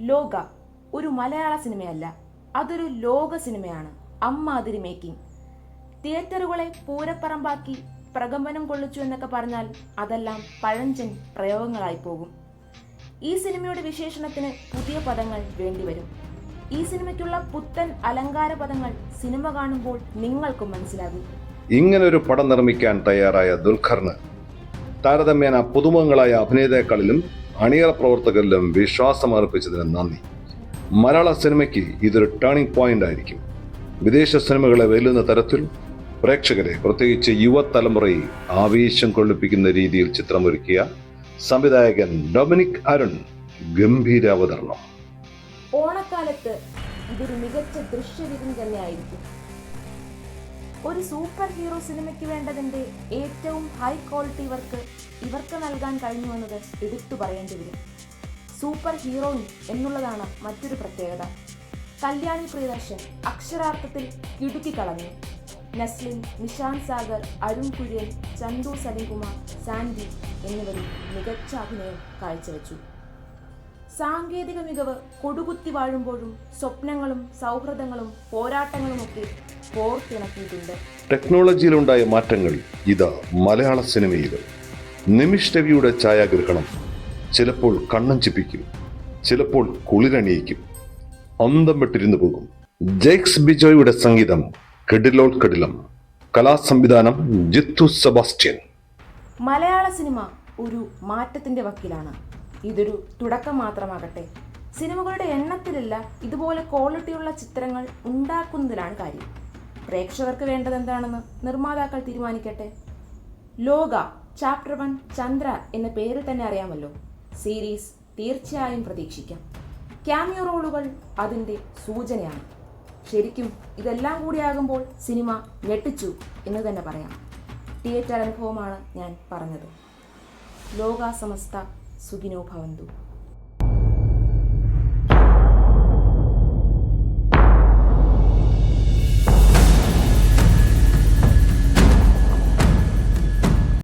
ലോക ഒരു മലയാള സിനിമയല്ല അതൊരു ലോക സിനിമയാണ്. അമ്മാതിരി മേക്കിംഗ് തിയേറ്ററുകളെ പൂരപ്പറമ്പാക്കി പ്രകമ്പനം കൊള്ളിച്ചു എന്നൊക്കെ പറഞ്ഞാൽ അതെല്ലാം പഴഞ്ചൻ പ്രയോഗങ്ങളായി പോകും. ഈ സിനിമയുടെ വിശേഷണത്തിന് പുതിയ പദങ്ങൾ വേണ്ടിവരും ഈ സിനിമയ്ക്കുള്ള പുത്തൻ അലങ്കാര പദങ്ങൾ സിനിമ കാണുമ്പോൾ നിങ്ങൾക്കും മനസ്സിലാകും. ഇങ്ങനൊരു പടം നിർമ്മിക്കാൻ തയ്യാറായ ദുൽഖറിന് താരതമ്യേന പുതുമുഖങ്ങളായ അഭിനേതാക്കളിലും അണിയറ പ്രവർത്തകരിലും വിശ്വാസമർപ്പിച്ചതിന് നന്ദി. മലയാള സിനിമയ്ക്ക് ഇതൊരു ടേണിംഗ് പോയിന്റ് ആയിരിക്കും. വിദേശ സിനിമകളെ വെല്ലുന്ന തരത്തിൽ പ്രേക്ഷകരെ പ്രത്യേകിച്ച് യുവതലമുറയെ ആവേശം കൊള്ളിപ്പിക്കുന്ന രീതിയിൽ ചിത്രമൊരുക്കിയ സംവിധായകൻ ഡൊമിനിക് അരുൺ ഗംഭീര അവതരണം. ഓണക്കാലത്ത് ഇതൊരു മികച്ച ദൃശ്യവിധം തന്നെയായിരിക്കും. ഒരു സൂപ്പർ ഹീറോ സിനിമയ്ക്ക് വേണ്ടതിന്റെ ഏറ്റവും ഹൈ ക്വാളിറ്റി വർക്ക് ഇവർക്ക് നൽകാൻ കഴിഞ്ഞു എന്നത് എടുത്തു പറയേണ്ടി വരും. സൂപ്പർ ഹീറോയിൻ എന്നുള്ളതാണ് മറ്റൊരു പ്രത്യേകത. കല്യാണി പ്രിയദർശൻ അക്ഷരാർത്ഥത്തിൽ കിടുക്കിക്കളഞ്ഞു നസ്ലിൻ നിഷാന്ത് സാഗർ അരുൺ കുര്യൻ ചന്തു സലിംകുമാർ സാൻഡി എന്നിവരും മികച്ച അഭിനയം കാഴ്ചവെച്ചു. സാങ്കേതിക മികവ് കൊടുകുത്തി വാഴുമ്പോഴും സ്വപ്നങ്ങളും സൗഹൃദങ്ങളും പോരാട്ടങ്ങളും ഒക്കെ കോർത്തിണക്കിയിട്ടുണ്ട്. ടെക്നോളജിയിലുണ്ടായ മാറ്റങ്ങൾ ഇതാ മലയാള സിനിമയിലും. നിമിഷ് രവിയുടെ ഛായാഗ്രഹണം ചിലപ്പോൾ കണ്ണഞ്ചിപ്പിക്കും ചിലപ്പോൾ കുളിരണിയിക്കും. അന്തം വിട്ടിരുന്നു പോകും. ജെക്സ് ബിജോയുടെ സംഗീതം കെടിലോൾ കെടിലം കലാസംവിധാനം ജിത്തു സെബാസ്റ്റ്യൻ. മലയാള സിനിമ ഒരു മാറ്റത്തിന്റെ വക്കിലാണ്. ഇതൊരു തുടക്കം മാത്രമാകട്ടെ. സിനിമകളുടെ എണ്ണത്തിലല്ല ഇതുപോലെ ക്വാളിറ്റിയുള്ള ചിത്രങ്ങൾ ഉണ്ടാക്കുന്നതിലാണ് കാര്യം. പ്രേക്ഷകർക്ക് വേണ്ടത് എന്താണെന്ന് നിർമ്മാതാക്കൾ തീരുമാനിക്കട്ടെ. ലോക ചാപ്റ്റർ വൺ ചന്ദ്ര എന്ന പേരിൽ തന്നെ അറിയാമല്ലോ. സീരീസ് തീർച്ചയായും പ്രതീക്ഷിക്കാം. ക്യാമിയോ റോളുകൾ അതിന്റെ സൂചനയാണ്. ശരിക്കും ഇതെല്ലാം കൂടിയാകുമ്പോൾ സിനിമ ഞെട്ടിച്ചു എന്ന് തന്നെ പറയാം. തിയേറ്റർ അനുഭവമാണ് ഞാൻ പറഞ്ഞത്. ലോകാസമസ്ത സുഖിനോ ഭവന്തു.